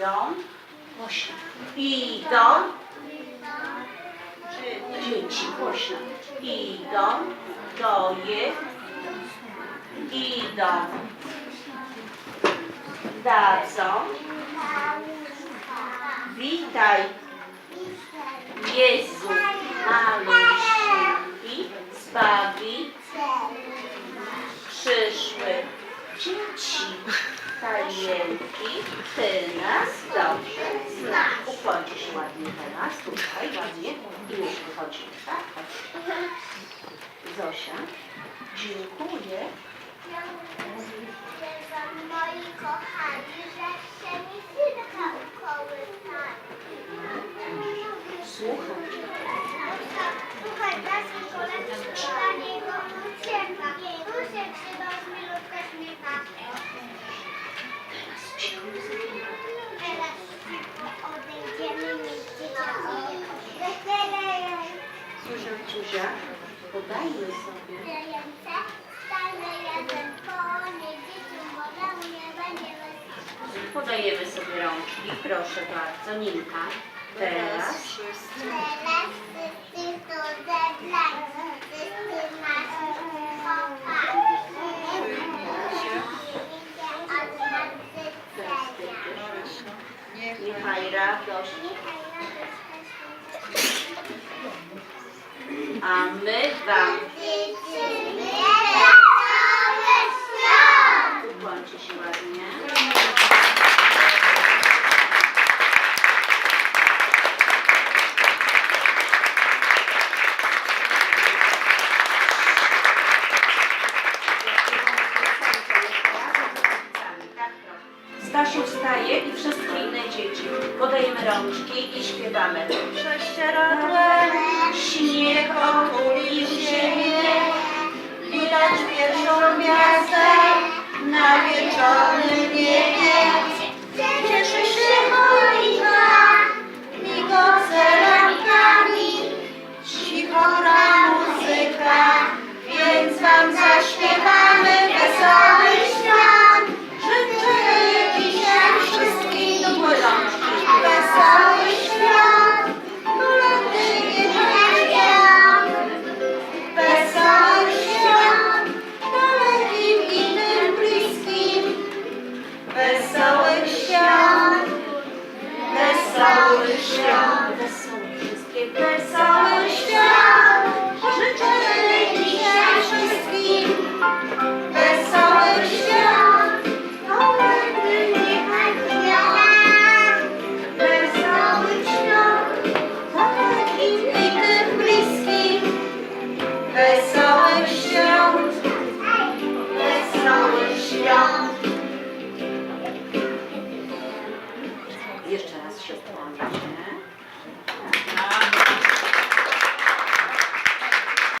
Idą. Głośno. Idą. Dzieci, głośno. Idą. Do. Idą. Dadzą. Witaj. Jezu, maluśki, zbawi przyszły dzieci, talienki, ty nas dobrze znasz. Ukłońcie się ładnie teraz, tutaj ładnie i już wychodzimy, tak? Chodź. Zosia, dziękuję. Moi kochani, że się mi synka ukołysali. Słuchaj. Słuchaj, Baski, koleżanki będzie wesoło. Podajemy sobie rączki, proszę bardzo, Ninka. Teraz. Teraz wszyscy tu zebrani, wszyscy. Od radość, Niechaj radość a my wam. Ukłońcie się ładnie. Stasiu wstaje i wszystkie inne dzieci. Podajemy rączki i śpiewamy. Prześcieradłem, wam zaśpiewamy wesołych świąt. Życzymy dzisiaj wszystkim rączki. Wesołych świąt, kolędy niechaj Wesołych świąt, dalekim i bliskim. Wesołych świąt, wesołych świąt, Świąt, świąt. Jeszcze raz się ukłonicie.